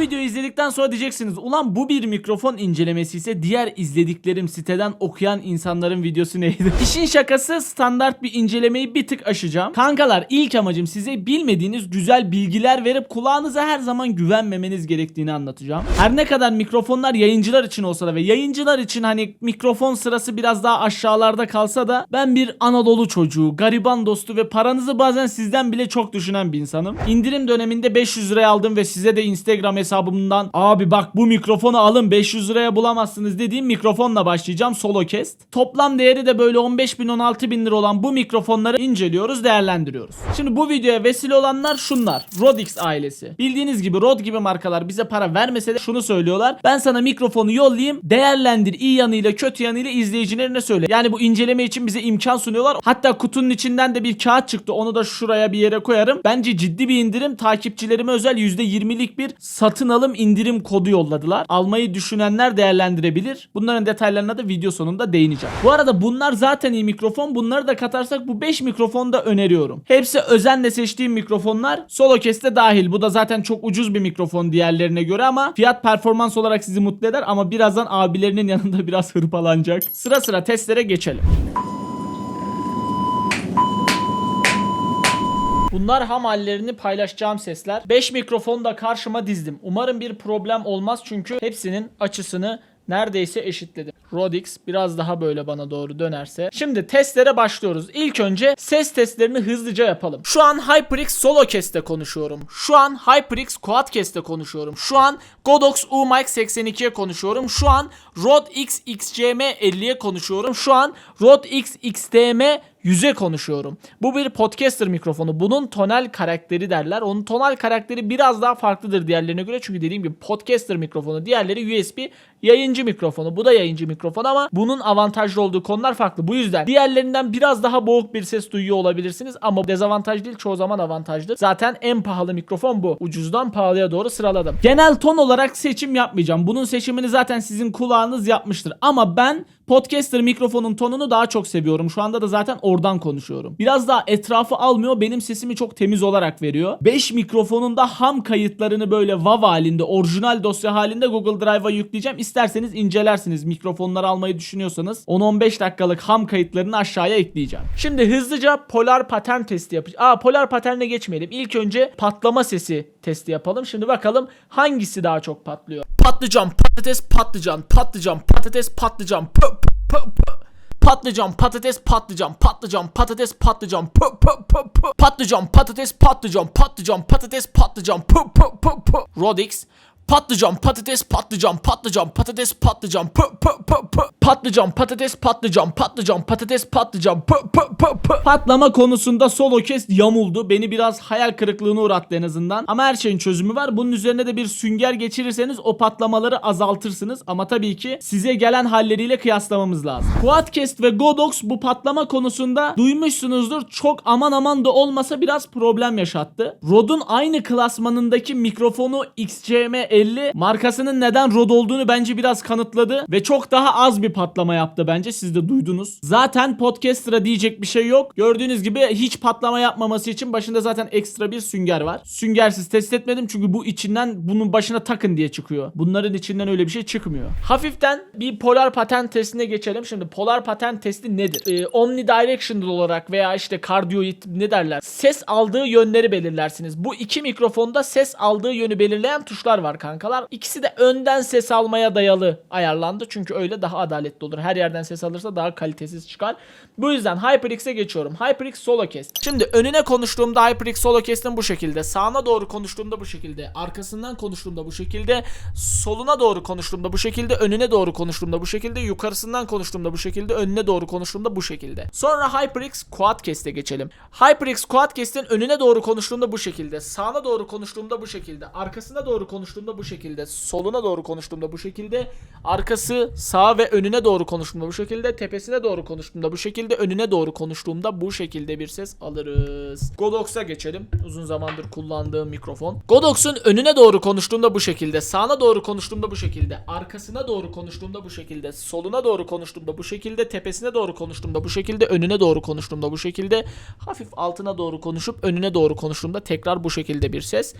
videoyu izledikten sonra diyeceksiniz ulan bu bir mikrofon incelemesi ise diğer izlediklerim siteden okuyan insanların videosu neydi? İşin şakası standart bir incelemeyi bir tık aşacağım. Kankalar ilk amacım size bilmediğiniz güzel bilgiler verip kulağınıza her zaman güvenmemeniz gerektiğini anlatacağım. Her ne kadar mikrofonlar yayıncılar için olsa da ve yayıncılar için hani mikrofon sırası biraz daha aşağılarda kalsa da ben bir Anadolu çocuğu, gariban dostu ve paranızı bazen sizden bile çok düşünen bir insanım. İndirim döneminde 500 liraya aldım ve size de Instagram hesabımdan abi bak bu mikrofonu alın 500 liraya bulamazsınız dediğim mikrofonla başlayacağım Solocast. Toplam değeri de böyle 15 bin 16 bin lira olan bu mikrofonları inceliyoruz değerlendiriyoruz. Şimdi bu videoya vesile olanlar şunlar. Rodix ailesi. Bildiğiniz gibi Rod gibi markalar bize para vermese de şunu söylüyorlar. Ben sana mikrofonu yollayayım değerlendir iyi yanıyla kötü yanıyla izleyicilerine söyle. Yani bu inceleme için bize imkan sunuyorlar. Hatta kutunun içinden de bir kağıt çıktı. Onu da şuraya bir yere koyarım. Bence ciddi bir indirim. Takipçilerime özel %20'lik bir satın alım indirim kodu yolladılar. Almayı düşünenler değerlendirebilir. Bunların detaylarına da video sonunda değineceğim. Bu arada bunlar zaten iyi mikrofon. Bunları da katarsak bu 5 mikrofonu da öneriyorum. Hepsi özenle seçtiğim mikrofonlar. Solocast'e dahil. Bu da zaten çok ucuz bir mikrofon diğerlerine göre ama fiyat performans olarak sizi mutlu eder ama birazdan abilerinin yanında biraz hırpalanacak. Sıra sıra testlere geçelim. Bunlar ham hallerini paylaşacağım sesler. 5 mikrofonu da karşıma dizdim. Umarım bir problem olmaz çünkü hepsinin açısını neredeyse eşitledim. Rodix biraz daha böyle bana doğru dönerse. Şimdi testlere başlıyoruz. İlk önce ses testlerini hızlıca yapalım. Şu an HyperX Solocast'te konuşuyorum. Şu an HyperX Quadcast'te konuşuyorum. Şu an Godox UMIC 82'ye konuşuyorum. Şu an Rode X XCM 50'ye konuşuyorum. Şu an Rode X 100'e konuşuyorum. Bu bir podcaster mikrofonu. Bunun tonal karakteri derler. Onun tonal karakteri biraz daha farklıdır diğerlerine göre. Çünkü dediğim gibi podcaster mikrofonu. Diğerleri USB yayıncı mikrofonu. Bu da yayıncı mikrofon ama bunun avantajlı olduğu konular farklı. Bu yüzden diğerlerinden biraz daha boğuk bir ses duyuyor olabilirsiniz ama dezavantaj değil çoğu zaman avantajlı. Zaten en pahalı mikrofon bu. Ucuzdan pahalıya doğru sıraladım. Genel ton olarak seçim yapmayacağım. Bunun seçimini zaten sizin kulağınız yapmıştır. Ama ben podcaster mikrofonun tonunu daha çok seviyorum. Şu anda da zaten oradan konuşuyorum. Biraz daha etrafı almıyor. Benim sesimi çok temiz olarak veriyor. 5 mikrofonun da ham kayıtlarını böyle WAV halinde, orijinal dosya halinde Google Drive'a yükleyeceğim. İsterseniz incelersiniz. Mikrofonları almayı düşünüyorsanız 10-15 dakikalık ham kayıtlarını aşağıya ekleyeceğim. Şimdi hızlıca polar patern testi yapacağız. Aa polar paterne geçmeyelim. İlk önce patlama sesi testi yapalım. Şimdi bakalım hangisi daha çok patlıyor. Patlıcan, patates, patlıcan, patlıcan, patates, patlıcan. Pı, pı, pı. Patlıcan, patates, patlıcan, patlıcan, patates, patlıcan, pı pı pı pı. Patlıcan, patates, patlıcan, patlıcan, patates, patlıcan, pı pı pı pı. Rodix. Patlıcan, patates, patlıcan, patlıcan, patates, patlıcan, pı pı pı pı. Patlıcan, patates, patlıcan, patlıcan, patates, patlıcan, pı pı pı pı. Patlama konusunda solo kes yamuldu. Beni biraz hayal kırıklığına uğrattı en azından. Ama her şeyin çözümü var. Bunun üzerine de bir sünger geçirirseniz o patlamaları azaltırsınız. Ama tabii ki size gelen halleriyle kıyaslamamız lazım. Quadcast ve Godox bu patlama konusunda duymuşsunuzdur. Çok aman aman da olmasa biraz problem yaşattı. Rode'un aynı klasmanındaki mikrofonu XCM50 markasının neden Rode olduğunu bence biraz kanıtladı ve çok daha az bir patlama yaptı bence. Siz de duydunuz. Zaten podcaster'a diyecek bir şey yok. Gördüğünüz gibi hiç patlama yapmaması için başında zaten ekstra bir sünger var. Süngersiz test etmedim çünkü bu içinden bunun başına takın diye çıkıyor. Bunların içinden öyle bir şey çıkmıyor. Hafiften bir polar pattern testine geçelim. Şimdi polar pattern testi nedir? Ee, omnidirectional olarak veya işte cardioid ne derler? Ses aldığı yönleri belirlersiniz. Bu iki mikrofonda ses aldığı yönü belirleyen tuşlar var kankalar. İkisi de önden ses almaya dayalı ayarlandı. Çünkü öyle daha adaletli olur. Her yerden ses alırsa daha kalitesiz çıkar. Bu yüzden HyperX'e geçiyorum. HyperX Solocast. Şimdi önüne konuştuğumda HyperX Solocast'ın bu şekilde. Sağına doğru konuştuğumda bu şekilde. Arkasından konuştuğumda bu şekilde. Soluna doğru konuştuğumda bu şekilde. Önüne doğru konuştuğumda bu şekilde. Yukarısından konuştuğumda bu şekilde. Önüne doğru konuştuğumda bu şekilde. Sonra HyperX Quadcast'e geçelim. HyperX Quadcast'in önüne doğru konuştuğumda bu şekilde. Sağına doğru konuştuğumda bu şekilde. Arkasına doğru konuştuğumda bu şekilde. Soluna doğru konuştuğumda bu şekilde. Arkası, sağ ve önüne doğru konuştuğumda bu şekilde, tepesine doğru konuştuğumda bu şekilde, önüne doğru konuştuğumda bu şekilde bir ses alırız. Godox'a geçelim. Uzun zamandır kullandığım mikrofon. Godox'un önüne doğru konuştuğumda bu şekilde, sağına doğru konuştuğumda bu şekilde, arkasına doğru konuştuğumda bu şekilde, soluna doğru konuştuğumda bu şekilde, tepesine doğru konuştuğumda bu şekilde, önüne doğru konuştuğumda bu şekilde, hafif altına doğru konuşup önüne doğru konuştuğumda tekrar bu şekilde bir ses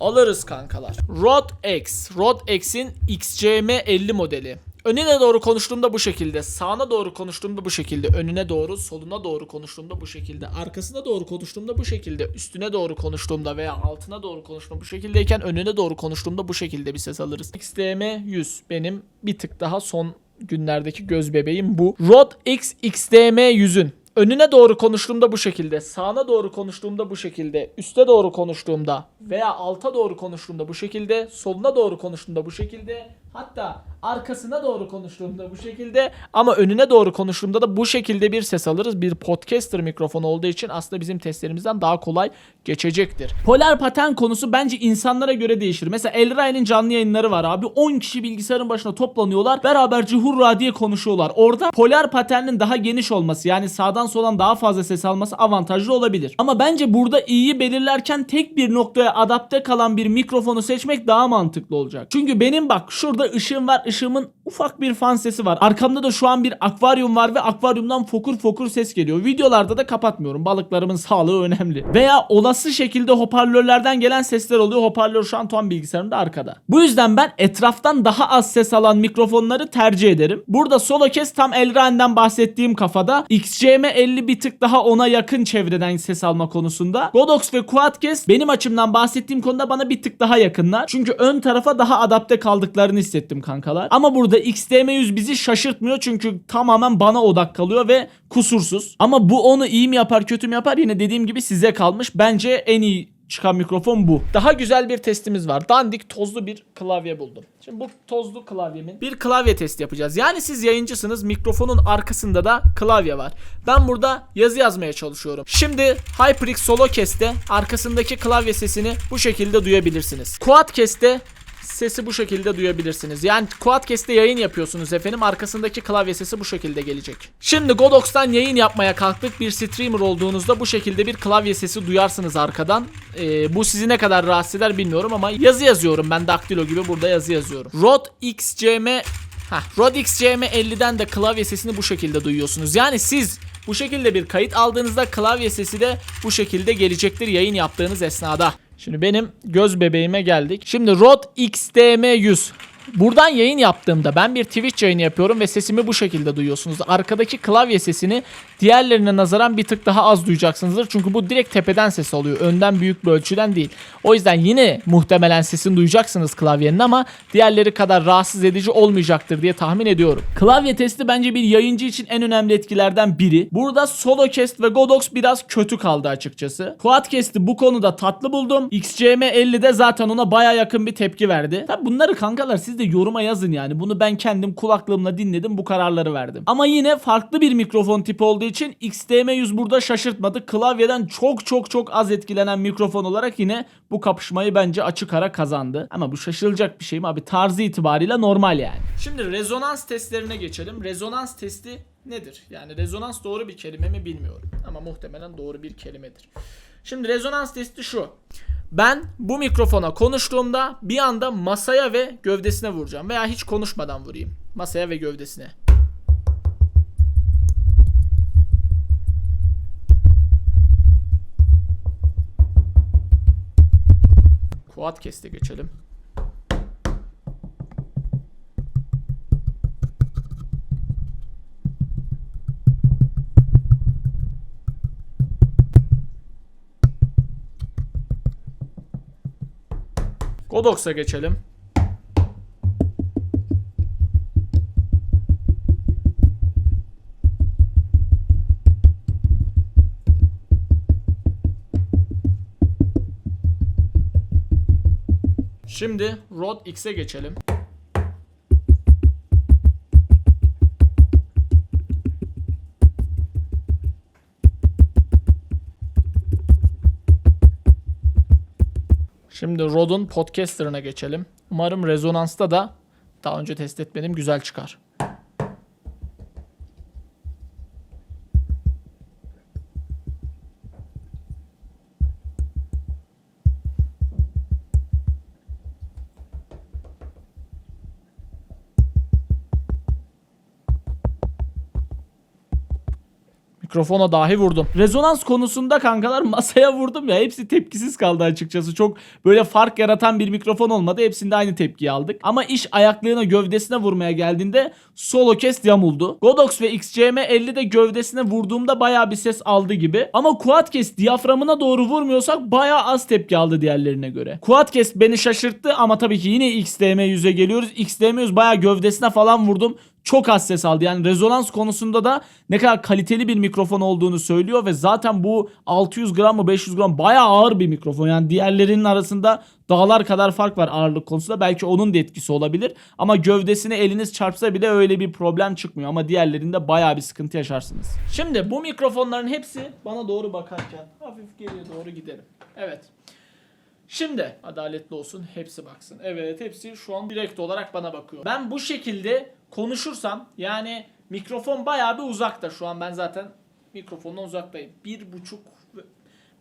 alırız kankalar. Rode X. Rode X'in XCM50 modeli. Önüne doğru konuştuğumda bu şekilde, sağına doğru konuştuğumda bu şekilde, önüne doğru, soluna doğru konuştuğumda bu şekilde, arkasına doğru konuştuğumda bu şekilde, üstüne doğru konuştuğumda veya altına doğru konuştuğumda bu şekildeyken önüne doğru konuştuğumda bu şekilde bir ses alırız. XDM 100 benim bir tık daha son günlerdeki göz bebeğim bu. Rode X XDM 100'ün önüne doğru konuştuğumda bu şekilde, sağına doğru konuştuğumda bu şekilde, üste doğru konuştuğumda veya alta doğru konuştuğumda bu şekilde, soluna doğru konuştuğumda bu şekilde, hatta arkasına doğru konuştuğumda bu şekilde ama önüne doğru konuştuğumda da bu şekilde bir ses alırız. Bir podcaster mikrofonu olduğu için aslında bizim testlerimizden daha kolay geçecektir. Polar paten konusu bence insanlara göre değişir. Mesela Elray'ın canlı yayınları var abi. 10 kişi bilgisayarın başına toplanıyorlar. Beraberce hurra diye konuşuyorlar. Orada polar paternin daha geniş olması yani sağdan soldan daha fazla ses alması avantajlı olabilir. Ama bence burada iyiyi belirlerken tek bir noktaya adapte kalan bir mikrofonu seçmek daha mantıklı olacak. Çünkü benim bak şurada ışığım var. Işığımın ufak bir fan sesi var. Arkamda da şu an bir akvaryum var ve akvaryumdan fokur fokur ses geliyor. Videolarda da kapatmıyorum. Balıklarımın sağlığı önemli. Veya olası şekilde hoparlörlerden gelen sesler oluyor. Hoparlör şu an tam bilgisayarımda arkada. Bu yüzden ben etraftan daha az ses alan mikrofonları tercih ederim. Burada solo kes tam Elrain'den bahsettiğim kafada. XCM50 bir tık daha ona yakın çevreden ses alma konusunda. Godox ve Quadcast benim açımdan bahsettiğim konuda bana bir tık daha yakınlar. Çünkü ön tarafa daha adapte kaldıklarını hissettim kankalar. Ama burada XDM100 bizi şaşırtmıyor çünkü tamamen bana odak kalıyor ve kusursuz. Ama bu onu iyi mi yapar kötü mü yapar yine dediğim gibi size kalmış. Bence en iyi çıkan mikrofon bu. Daha güzel bir testimiz var. Dandik tozlu bir klavye buldum. Şimdi bu tozlu klavyemin bir klavye testi yapacağız. Yani siz yayıncısınız. Mikrofonun arkasında da klavye var. Ben burada yazı yazmaya çalışıyorum. Şimdi HyperX Solo Cast'te arkasındaki klavye sesini bu şekilde duyabilirsiniz. Quadcast'te sesi bu şekilde duyabilirsiniz. Yani Quadcast'te yayın yapıyorsunuz efendim. Arkasındaki klavye sesi bu şekilde gelecek. Şimdi Godox'tan yayın yapmaya kalktık. Bir streamer olduğunuzda bu şekilde bir klavye sesi duyarsınız arkadan. Ee, bu sizi ne kadar rahatsız eder bilmiyorum ama yazı yazıyorum ben Daktilo gibi burada yazı yazıyorum. Rode XCM Heh, Rode XCM50'den de klavye sesini bu şekilde duyuyorsunuz. Yani siz bu şekilde bir kayıt aldığınızda klavye sesi de bu şekilde gelecektir yayın yaptığınız esnada. Şimdi benim göz bebeğime geldik. Şimdi Rode XDM100. Buradan yayın yaptığımda ben bir Twitch yayını yapıyorum ve sesimi bu şekilde duyuyorsunuz. Arkadaki klavye sesini diğerlerine nazaran bir tık daha az duyacaksınızdır. Çünkü bu direkt tepeden ses alıyor. Önden büyük bir ölçüden değil. O yüzden yine muhtemelen sesini duyacaksınız klavyenin ama diğerleri kadar rahatsız edici olmayacaktır diye tahmin ediyorum. Klavye testi bence bir yayıncı için en önemli etkilerden biri. Burada Solocast ve Godox biraz kötü kaldı açıkçası. Quadcast'i bu konuda tatlı buldum. XCM50'de zaten ona baya yakın bir tepki verdi. Tabi bunları kankalar siz de yoruma yazın yani. Bunu ben kendim kulaklığımla dinledim bu kararları verdim. Ama yine farklı bir mikrofon tipi olduğu için XDM100 burada şaşırtmadı. Klavyeden çok çok çok az etkilenen mikrofon olarak yine bu kapışmayı bence açık ara kazandı. Ama bu şaşılacak bir şey mi abi? Tarzı itibariyle normal yani. Şimdi rezonans testlerine geçelim. Rezonans testi nedir? Yani rezonans doğru bir kelime mi bilmiyorum. Ama muhtemelen doğru bir kelimedir. Şimdi rezonans testi şu. Ben bu mikrofona konuştuğumda bir anda masaya ve gövdesine vuracağım. Veya hiç konuşmadan vurayım. Masaya ve gövdesine. Quadcast'e geçelim. Godox'a geçelim. Şimdi Rode X'e geçelim. Şimdi Rode'un podcaster'ına geçelim. Umarım rezonansta da daha önce test etmedim güzel çıkar. Mikrofona dahi vurdum. Rezonans konusunda kankalar masaya vurdum ya hepsi tepkisiz kaldı açıkçası. Çok böyle fark yaratan bir mikrofon olmadı. Hepsinde aynı tepkiyi aldık. Ama iş ayaklığına gövdesine vurmaya geldiğinde solo cast yamuldu. Godox ve XCM 50 de gövdesine vurduğumda bayağı bir ses aldı gibi. Ama Quadcast diyaframına doğru vurmuyorsak bayağı az tepki aldı diğerlerine göre. Quadcast beni şaşırttı ama tabii ki yine XDM 100'e geliyoruz. XDM 100 bayağı gövdesine falan vurdum çok az ses aldı. Yani rezonans konusunda da ne kadar kaliteli bir mikrofon olduğunu söylüyor ve zaten bu 600 gram mı 500 gram bayağı ağır bir mikrofon. Yani diğerlerinin arasında dağlar kadar fark var ağırlık konusunda. Belki onun da etkisi olabilir. Ama gövdesine eliniz çarpsa bile öyle bir problem çıkmıyor. Ama diğerlerinde bayağı bir sıkıntı yaşarsınız. Şimdi bu mikrofonların hepsi bana doğru bakarken hafif geriye doğru gidelim. Evet. Şimdi adaletli olsun hepsi baksın. Evet hepsi şu an direkt olarak bana bakıyor. Ben bu şekilde konuşursam yani mikrofon bayağı bir uzakta şu an ben zaten mikrofondan uzaktayım. Bir buçuk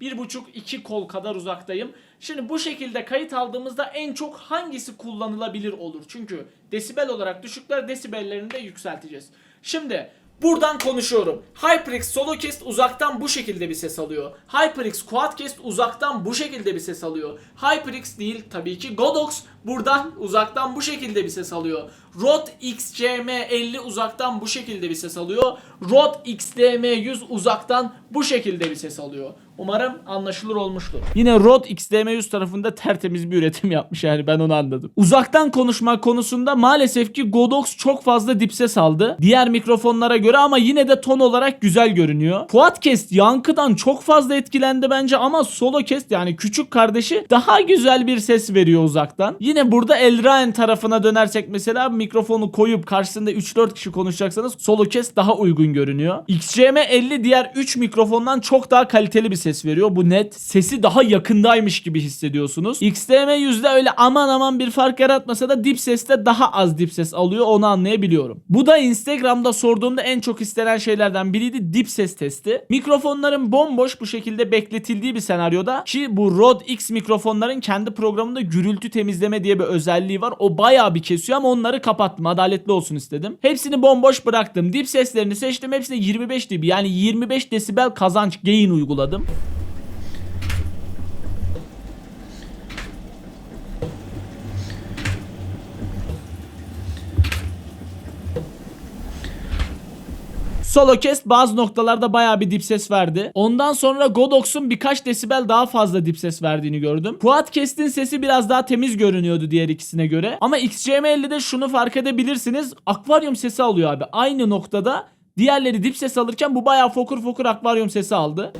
bir buçuk iki kol kadar uzaktayım. Şimdi bu şekilde kayıt aldığımızda en çok hangisi kullanılabilir olur? Çünkü desibel olarak düşükler desibellerini de yükselteceğiz. Şimdi Buradan konuşuyorum. HyperX Solocast uzaktan bu şekilde bir ses alıyor. HyperX Quadcast uzaktan bu şekilde bir ses alıyor. HyperX değil tabii ki Godox buradan uzaktan bu şekilde bir ses alıyor. Rode XCM50 uzaktan bu şekilde bir ses alıyor. Rode XDM100 uzaktan bu şekilde bir ses alıyor. Umarım anlaşılır olmuştur. Yine Rode XDM100 tarafında tertemiz bir üretim yapmış yani ben onu anladım. Uzaktan konuşma konusunda maalesef ki Godox çok fazla dip ses aldı. Diğer mikrofonlara göre ama yine de ton olarak güzel görünüyor. Quadcast yankıdan çok fazla etkilendi bence ama Solocast yani küçük kardeşi daha güzel bir ses veriyor uzaktan. Yine burada Elraen tarafına dönersek mesela mikrofonu koyup karşısında 3-4 kişi konuşacaksanız Solocast daha uygun görünüyor. XCM50 diğer 3 mikrofondan çok daha kaliteli bir ses veriyor. Bu net. Sesi daha yakındaymış gibi hissediyorsunuz. XDM yüzde öyle aman aman bir fark yaratmasa da dip seste daha az dip ses alıyor. Onu anlayabiliyorum. Bu da Instagram'da sorduğumda en çok istenen şeylerden biriydi dip ses testi. Mikrofonların bomboş bu şekilde bekletildiği bir senaryoda ki bu Rode X mikrofonların kendi programında gürültü temizleme diye bir özelliği var. O bayağı bir kesiyor ama onları kapattım. Adaletli olsun istedim. Hepsini bomboş bıraktım. Dip seslerini seçtim. Hepsine 25 dB yani 25 desibel kazanç gain uyguladım. Solocast bazı noktalarda bayağı bir dip ses verdi. Ondan sonra Godox'un birkaç desibel daha fazla dip ses verdiğini gördüm. Quadcast'in sesi biraz daha temiz görünüyordu diğer ikisine göre. Ama XCM50'de şunu fark edebilirsiniz. Akvaryum sesi alıyor abi. Aynı noktada diğerleri dip ses alırken bu bayağı fokur fokur akvaryum sesi aldı.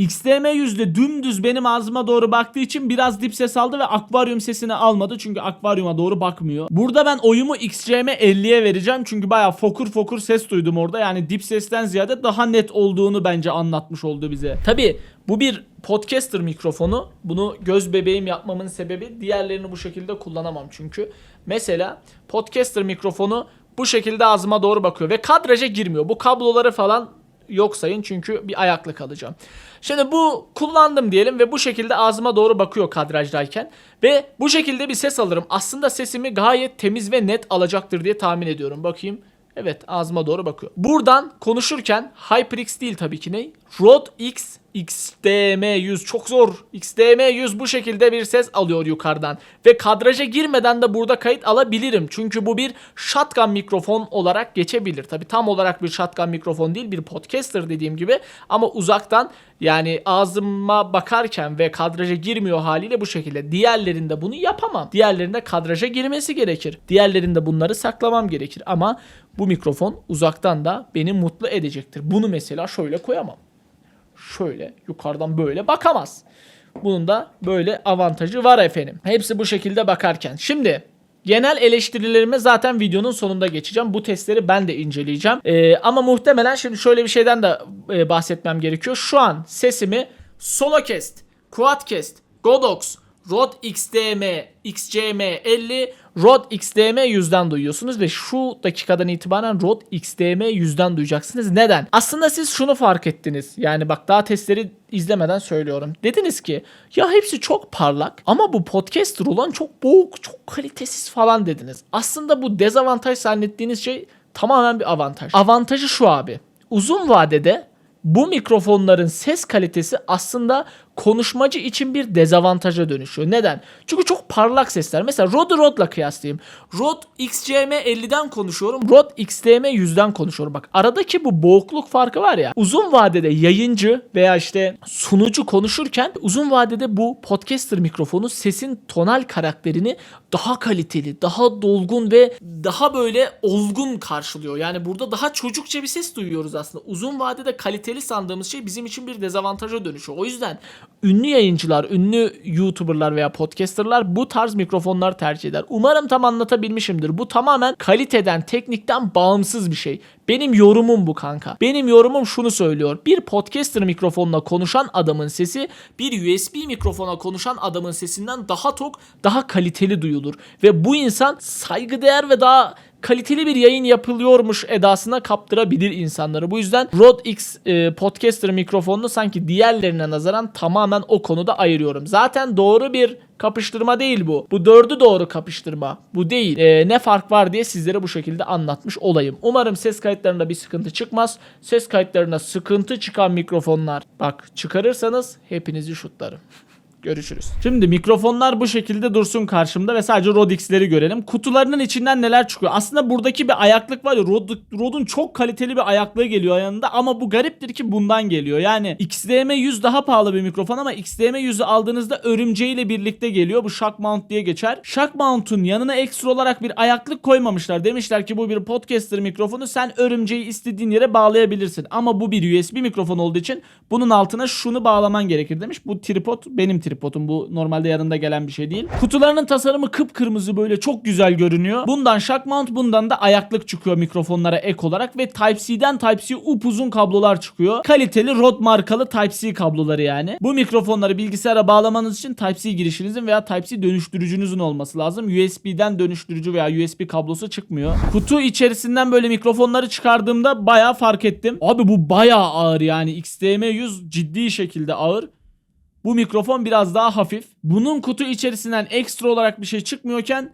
XDM yüzde dümdüz benim ağzıma doğru baktığı için biraz dip ses aldı ve akvaryum sesini almadı. Çünkü akvaryuma doğru bakmıyor. Burada ben oyumu XCM 50'ye vereceğim. Çünkü baya fokur fokur ses duydum orada. Yani dip sesten ziyade daha net olduğunu bence anlatmış oldu bize. Tabi bu bir podcaster mikrofonu. Bunu göz bebeğim yapmamın sebebi diğerlerini bu şekilde kullanamam çünkü. Mesela podcaster mikrofonu bu şekilde ağzıma doğru bakıyor ve kadraja girmiyor. Bu kabloları falan yok sayın çünkü bir ayaklı kalacağım. Şimdi bu kullandım diyelim ve bu şekilde ağzıma doğru bakıyor kadrajdayken ve bu şekilde bir ses alırım. Aslında sesimi gayet temiz ve net alacaktır diye tahmin ediyorum. Bakayım. Evet ağzıma doğru bakıyor. Buradan konuşurken HyperX değil tabii ki ne? Rode X XDM100 çok zor. XDM100 bu şekilde bir ses alıyor yukarıdan. Ve kadraja girmeden de burada kayıt alabilirim. Çünkü bu bir shotgun mikrofon olarak geçebilir. Tabi tam olarak bir shotgun mikrofon değil bir podcaster dediğim gibi. Ama uzaktan yani ağzıma bakarken ve kadraja girmiyor haliyle bu şekilde. Diğerlerinde bunu yapamam. Diğerlerinde kadraja girmesi gerekir. Diğerlerinde bunları saklamam gerekir. Ama bu mikrofon uzaktan da beni mutlu edecektir. Bunu mesela şöyle koyamam şöyle yukarıdan böyle bakamaz. Bunun da böyle avantajı var efendim. Hepsi bu şekilde bakarken. Şimdi Genel eleştirilerime zaten videonun sonunda geçeceğim. Bu testleri ben de inceleyeceğim. Ee, ama muhtemelen şimdi şöyle bir şeyden de e, bahsetmem gerekiyor. Şu an sesimi Solocast, Quadcast, Godox, Rode XDM, XCM 50, Rode XDM 100'den duyuyorsunuz ve şu dakikadan itibaren Rode XDM 100'den duyacaksınız. Neden? Aslında siz şunu fark ettiniz. Yani bak daha testleri izlemeden söylüyorum. Dediniz ki ya hepsi çok parlak ama bu podcaster olan çok boğuk, çok kalitesiz falan dediniz. Aslında bu dezavantaj zannettiğiniz şey tamamen bir avantaj. Avantajı şu abi. Uzun vadede bu mikrofonların ses kalitesi aslında konuşmacı için bir dezavantaja dönüşüyor. Neden? Çünkü çok parlak sesler. Mesela Rode Rode'la kıyaslayayım. Rode XCM 50'den konuşuyorum. Rode XTM 100'den konuşuyorum. Bak aradaki bu boğukluk farkı var ya. Uzun vadede yayıncı veya işte sunucu konuşurken uzun vadede bu podcaster mikrofonu sesin tonal karakterini daha kaliteli, daha dolgun ve daha böyle olgun karşılıyor. Yani burada daha çocukça bir ses duyuyoruz aslında. Uzun vadede kaliteli sandığımız şey bizim için bir dezavantaja dönüşüyor. O yüzden ünlü yayıncılar, ünlü YouTuber'lar veya podcaster'lar bu tarz mikrofonlar tercih eder. Umarım tam anlatabilmişimdir. Bu tamamen kaliteden, teknikten bağımsız bir şey. Benim yorumum bu kanka. Benim yorumum şunu söylüyor. Bir podcaster mikrofonla konuşan adamın sesi bir USB mikrofona konuşan adamın sesinden daha tok, daha kaliteli duyulur. Ve bu insan saygıdeğer ve daha kaliteli bir yayın yapılıyormuş edasına kaptırabilir insanları. Bu yüzden Rode X e, podcaster mikrofonunu sanki diğerlerine nazaran tamamen o konuda ayırıyorum. Zaten doğru bir kapıştırma değil bu. Bu dördü doğru kapıştırma. Bu değil. E, ne fark var diye sizlere bu şekilde anlatmış olayım. Umarım ses kayıtlarında bir sıkıntı çıkmaz. Ses kayıtlarına sıkıntı çıkan mikrofonlar bak çıkarırsanız hepinizi şutlarım. Görüşürüz. Şimdi mikrofonlar bu şekilde dursun karşımda ve sadece Rode X'leri görelim. Kutularının içinden neler çıkıyor? Aslında buradaki bir ayaklık var ya Rode, Rode'un çok kaliteli bir ayaklığı geliyor yanında ama bu gariptir ki bundan geliyor. Yani XDM 100 daha pahalı bir mikrofon ama XDM 100'ü aldığınızda örümceğiyle birlikte geliyor. Bu shock mount diye geçer. Shock mount'un yanına ekstra olarak bir ayaklık koymamışlar. Demişler ki bu bir podcaster mikrofonu sen örümceği istediğin yere bağlayabilirsin. Ama bu bir USB mikrofon olduğu için bunun altına şunu bağlaman gerekir demiş. Bu tripod benim tripodum. Bu normalde yanında gelen bir şey değil. Kutularının tasarımı kıpkırmızı böyle çok güzel görünüyor. Bundan shock mount bundan da ayaklık çıkıyor mikrofonlara ek olarak ve Type-C'den Type-C upuzun kablolar çıkıyor. Kaliteli Rode markalı Type-C kabloları yani. Bu mikrofonları bilgisayara bağlamanız için Type-C girişinizin veya Type-C dönüştürücünüzün olması lazım. USB'den dönüştürücü veya USB kablosu çıkmıyor. Kutu içerisinden böyle mikrofonları çıkardığımda bayağı fark ettim. Abi bu bayağı ağır yani XDM 100 ciddi şekilde ağır. Bu mikrofon biraz daha hafif. Bunun kutu içerisinden ekstra olarak bir şey çıkmıyorken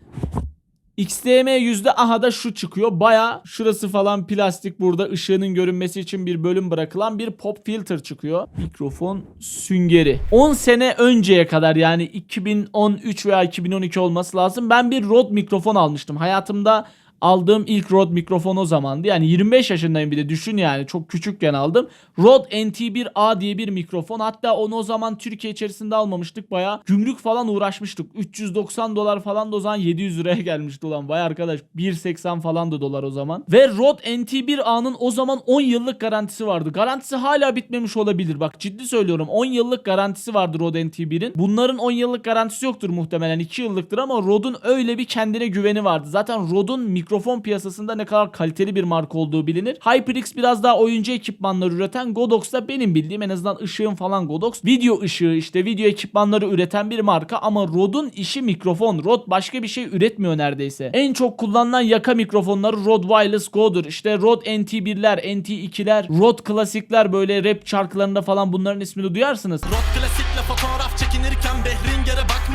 XDM yüzde aha da şu çıkıyor. Baya şurası falan plastik burada ışığının görünmesi için bir bölüm bırakılan bir pop filter çıkıyor. Mikrofon süngeri. 10 sene önceye kadar yani 2013 veya 2012 olması lazım. Ben bir Rode mikrofon almıştım. Hayatımda aldığım ilk Rode mikrofon o zamandı. Yani 25 yaşındayım bir de düşün yani çok küçükken aldım. Rode NT1A diye bir mikrofon. Hatta onu o zaman Türkiye içerisinde almamıştık. Baya gümrük falan uğraşmıştık. 390 dolar falan da o zaman 700 liraya gelmişti ulan. Vay arkadaş 1.80 falan da dolar o zaman. Ve Rode NT1A'nın o zaman 10 yıllık garantisi vardı. Garantisi hala bitmemiş olabilir. Bak ciddi söylüyorum 10 yıllık garantisi vardı Rode NT1'in. Bunların 10 yıllık garantisi yoktur muhtemelen 2 yıllıktır ama Rode'un öyle bir kendine güveni vardı. Zaten Rode'un mikrofon piyasasında ne kadar kaliteli bir marka olduğu bilinir. HyperX biraz daha oyuncu ekipmanları üreten Godox da benim bildiğim en azından ışığın falan Godox. Video ışığı işte video ekipmanları üreten bir marka ama Rode'un işi mikrofon. Rode başka bir şey üretmiyor neredeyse. En çok kullanılan yaka mikrofonları Rode Wireless Go'dur. İşte Rode NT1'ler, NT2'ler, Rode klasikler böyle rap şarkılarında falan bunların ismini duyarsınız. Rot klasikle fotoğraf çekinirken Behringer'e bile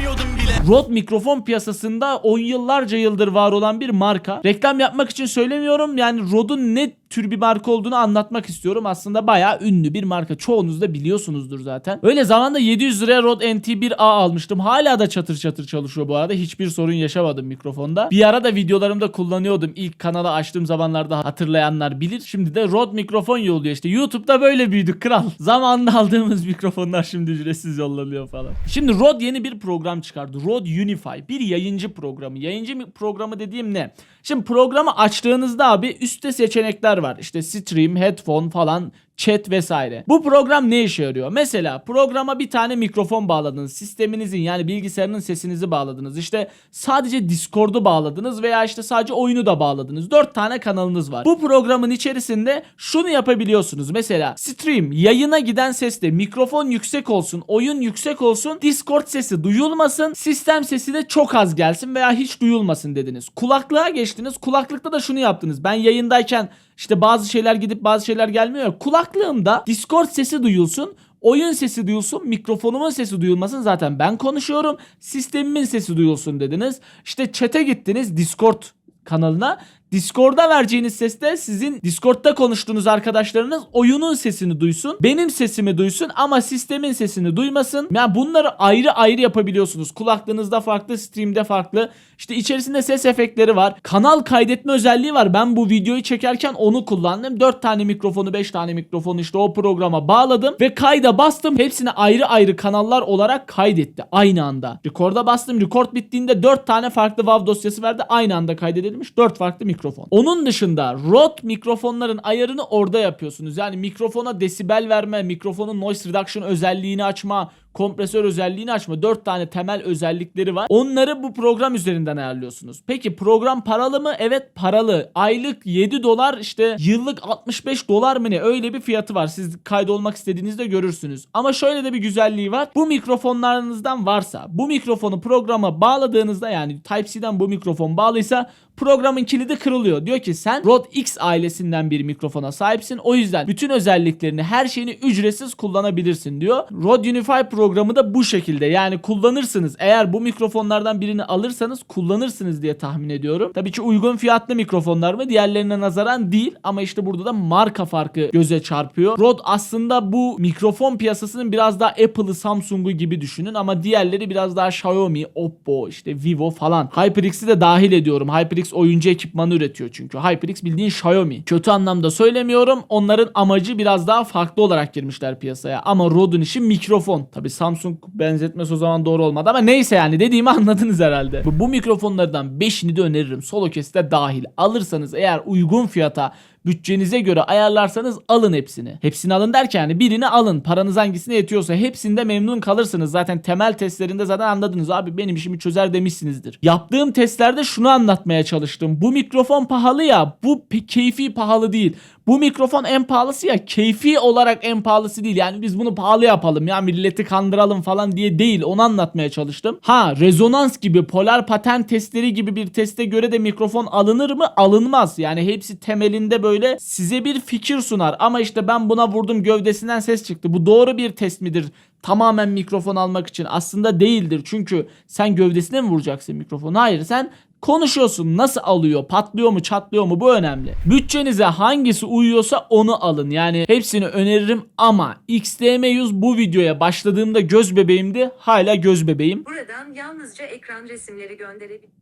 Rode mikrofon piyasasında on yıllarca yıldır var olan bir marka. Reklam yapmak için söylemiyorum. Yani Rode'un ne tür bir marka olduğunu anlatmak istiyorum. Aslında bayağı ünlü bir marka. Çoğunuz da biliyorsunuzdur zaten. Öyle zamanda 700 liraya Rode NT1A almıştım. Hala da çatır çatır çalışıyor bu arada. Hiçbir sorun yaşamadım mikrofonda. Bir ara da videolarımda kullanıyordum. İlk kanalı açtığım zamanlarda hatırlayanlar bilir. Şimdi de Rode mikrofon yolluyor işte. YouTube'da böyle büyüdük kral. Zamanında aldığımız mikrofonlar şimdi ücretsiz yollanıyor falan. Şimdi Rode yeni bir program çıkardı. Rode Unify. Bir yayıncı programı. Yayıncı programı dediğim ne? Şimdi programı açtığınızda abi üstte seçenekler var. İşte stream, headphone falan, chat vesaire. Bu program ne işe yarıyor? Mesela programa bir tane mikrofon bağladınız. Sisteminizin yani bilgisayarının sesinizi bağladınız. İşte sadece Discord'u bağladınız veya işte sadece oyunu da bağladınız. 4 tane kanalınız var. Bu programın içerisinde şunu yapabiliyorsunuz. Mesela stream yayına giden seste mikrofon yüksek olsun, oyun yüksek olsun, Discord sesi duyulmasın, sistem sesi de çok az gelsin veya hiç duyulmasın dediniz. Kulaklığa geçtiniz. Kulaklıkta da şunu yaptınız. Ben yayındayken işte bazı şeyler gidip bazı şeyler gelmiyor. ya. Kulaklığımda Discord sesi duyulsun. Oyun sesi duyulsun, mikrofonumun sesi duyulmasın zaten ben konuşuyorum. Sistemimin sesi duyulsun dediniz. İşte chat'e gittiniz Discord kanalına. Discord'a vereceğiniz ses de sizin Discord'da konuştuğunuz arkadaşlarınız oyunun sesini duysun. Benim sesimi duysun ama sistemin sesini duymasın. Yani bunları ayrı ayrı yapabiliyorsunuz. Kulaklığınızda farklı, stream'de farklı. İşte içerisinde ses efektleri var. Kanal kaydetme özelliği var. Ben bu videoyu çekerken onu kullandım. 4 tane mikrofonu, 5 tane mikrofonu işte o programa bağladım ve kayda bastım. Hepsini ayrı ayrı kanallar olarak kaydetti aynı anda. Record'a bastım. Record bittiğinde 4 tane farklı WAV dosyası verdi. Aynı anda kaydedilmiş 4 farklı mikrofon. Onun dışında Rode mikrofonların ayarını orada yapıyorsunuz. Yani mikrofona desibel verme, mikrofonun noise reduction özelliğini açma, kompresör özelliğini açma. 4 tane temel özellikleri var. Onları bu program üzerinden ayarlıyorsunuz. Peki program paralı mı? Evet paralı. Aylık 7 dolar işte yıllık 65 dolar mı ne? Öyle bir fiyatı var. Siz kaydolmak istediğinizde görürsünüz. Ama şöyle de bir güzelliği var. Bu mikrofonlarınızdan varsa bu mikrofonu programa bağladığınızda yani Type-C'den bu mikrofon bağlıysa programın kilidi kırılıyor. Diyor ki sen Rode X ailesinden bir mikrofona sahipsin. O yüzden bütün özelliklerini her şeyini ücretsiz kullanabilirsin diyor. Rode Unify programı da bu şekilde. Yani kullanırsınız. Eğer bu mikrofonlardan birini alırsanız kullanırsınız diye tahmin ediyorum. Tabii ki uygun fiyatlı mikrofonlar mı? Diğerlerine nazaran değil ama işte burada da marka farkı göze çarpıyor. Rode aslında bu mikrofon piyasasının biraz daha Apple'ı, Samsung'u gibi düşünün ama diğerleri biraz daha Xiaomi, Oppo, işte Vivo falan. HyperX'i de dahil ediyorum. HyperX oyuncu ekipmanı üretiyor çünkü. HyperX bildiğin Xiaomi. Kötü anlamda söylemiyorum. Onların amacı biraz daha farklı olarak girmişler piyasaya. Ama Rode'un işi mikrofon. Tabi Samsung benzetmesi o zaman doğru olmadı ama neyse yani dediğimi anladınız herhalde. Bu, bu mikrofonlardan 5'ini de öneririm. Solo de dahil. Alırsanız eğer uygun fiyata bütçenize göre ayarlarsanız alın hepsini. Hepsini alın derken yani birini alın. Paranız hangisine yetiyorsa hepsinde memnun kalırsınız. Zaten temel testlerinde zaten anladınız abi benim işimi çözer demişsinizdir. Yaptığım testlerde şunu anlatmaya çalıştım. Bu mikrofon pahalı ya bu keyfi pahalı değil. Bu mikrofon en pahalısı ya keyfi olarak en pahalısı değil. Yani biz bunu pahalı yapalım ya milleti kandıralım falan diye değil. Onu anlatmaya çalıştım. Ha rezonans gibi polar patent testleri gibi bir teste göre de mikrofon alınır mı? Alınmaz. Yani hepsi temelinde böyle size bir fikir sunar. Ama işte ben buna vurdum gövdesinden ses çıktı. Bu doğru bir test midir? Tamamen mikrofon almak için aslında değildir. Çünkü sen gövdesine mi vuracaksın mikrofonu? Hayır sen Konuşuyorsun nasıl alıyor patlıyor mu çatlıyor mu bu önemli. Bütçenize hangisi uyuyorsa onu alın yani hepsini öneririm ama XDM100 bu videoya başladığımda göz bebeğimdi hala göz bebeğim. Buradan yalnızca ekran resimleri gönderebilir.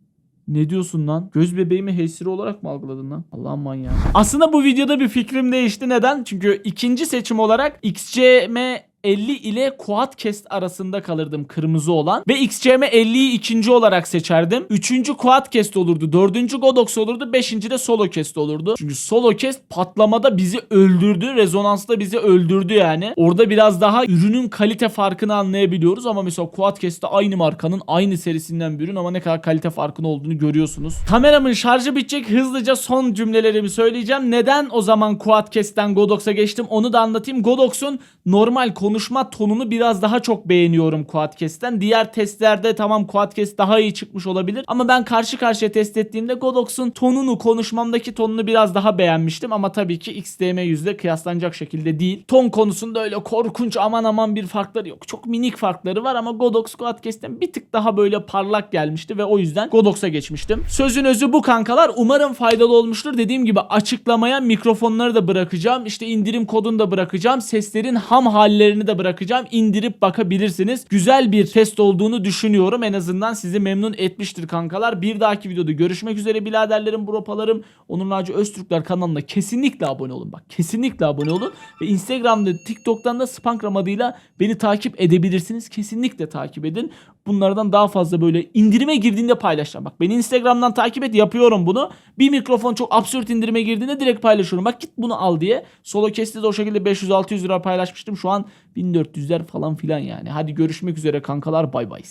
Ne diyorsun lan? Göz bebeğimi hesiri olarak mı algıladın lan? Allah'ım manyağı. Aslında bu videoda bir fikrim değişti. Neden? Çünkü ikinci seçim olarak XCM 50 ile Quadcast arasında kalırdım kırmızı olan. Ve XCM 50'yi ikinci olarak seçerdim. Üçüncü Quadcast olurdu. Dördüncü Godox olurdu. Beşinci de Solocast olurdu. Çünkü Solocast patlamada bizi öldürdü. Rezonansta bizi öldürdü yani. Orada biraz daha ürünün kalite farkını anlayabiliyoruz. Ama mesela Quadcast'te aynı markanın aynı serisinden bir ürün ama ne kadar kalite farkının olduğunu görüyorsunuz. Kameramın şarjı bitecek. Hızlıca son cümlelerimi söyleyeceğim. Neden o zaman Quadcast'ten Godox'a geçtim onu da anlatayım. Godox'un normal konuşma tonunu biraz daha çok beğeniyorum Quadcast'ten. Diğer testlerde tamam Quadcast daha iyi çıkmış olabilir ama ben karşı karşıya test ettiğimde Godox'un tonunu, konuşmamdaki tonunu biraz daha beğenmiştim ama tabii ki XDM100'le kıyaslanacak şekilde değil. Ton konusunda öyle korkunç aman aman bir farkları yok. Çok minik farkları var ama Godox Quadcast'ten bir tık daha böyle parlak gelmişti ve o yüzden Godox'a geçmiştim. Sözün özü bu kankalar. Umarım faydalı olmuştur. Dediğim gibi açıklamaya mikrofonları da bırakacağım. İşte indirim kodunu da bırakacağım. Seslerin ham hallerini linklerini de bırakacağım. İndirip bakabilirsiniz. Güzel bir test olduğunu düşünüyorum. En azından sizi memnun etmiştir kankalar. Bir dahaki videoda görüşmek üzere biraderlerim, bropalarım. Onur Naci Öztürkler kanalına kesinlikle abone olun. Bak kesinlikle abone olun. Ve Instagram'da, TikTok'tan da Spankram adıyla beni takip edebilirsiniz. Kesinlikle takip edin. Bunlardan daha fazla böyle indirime girdiğinde paylaşacağım. Bak beni Instagram'dan takip et yapıyorum bunu. Bir mikrofon çok absürt indirime girdiğinde direkt paylaşıyorum. Bak git bunu al diye. Solo kesti de o şekilde 500-600 lira paylaşmıştım. Şu an 1400'ler falan filan yani. Hadi görüşmek üzere kankalar bay bay.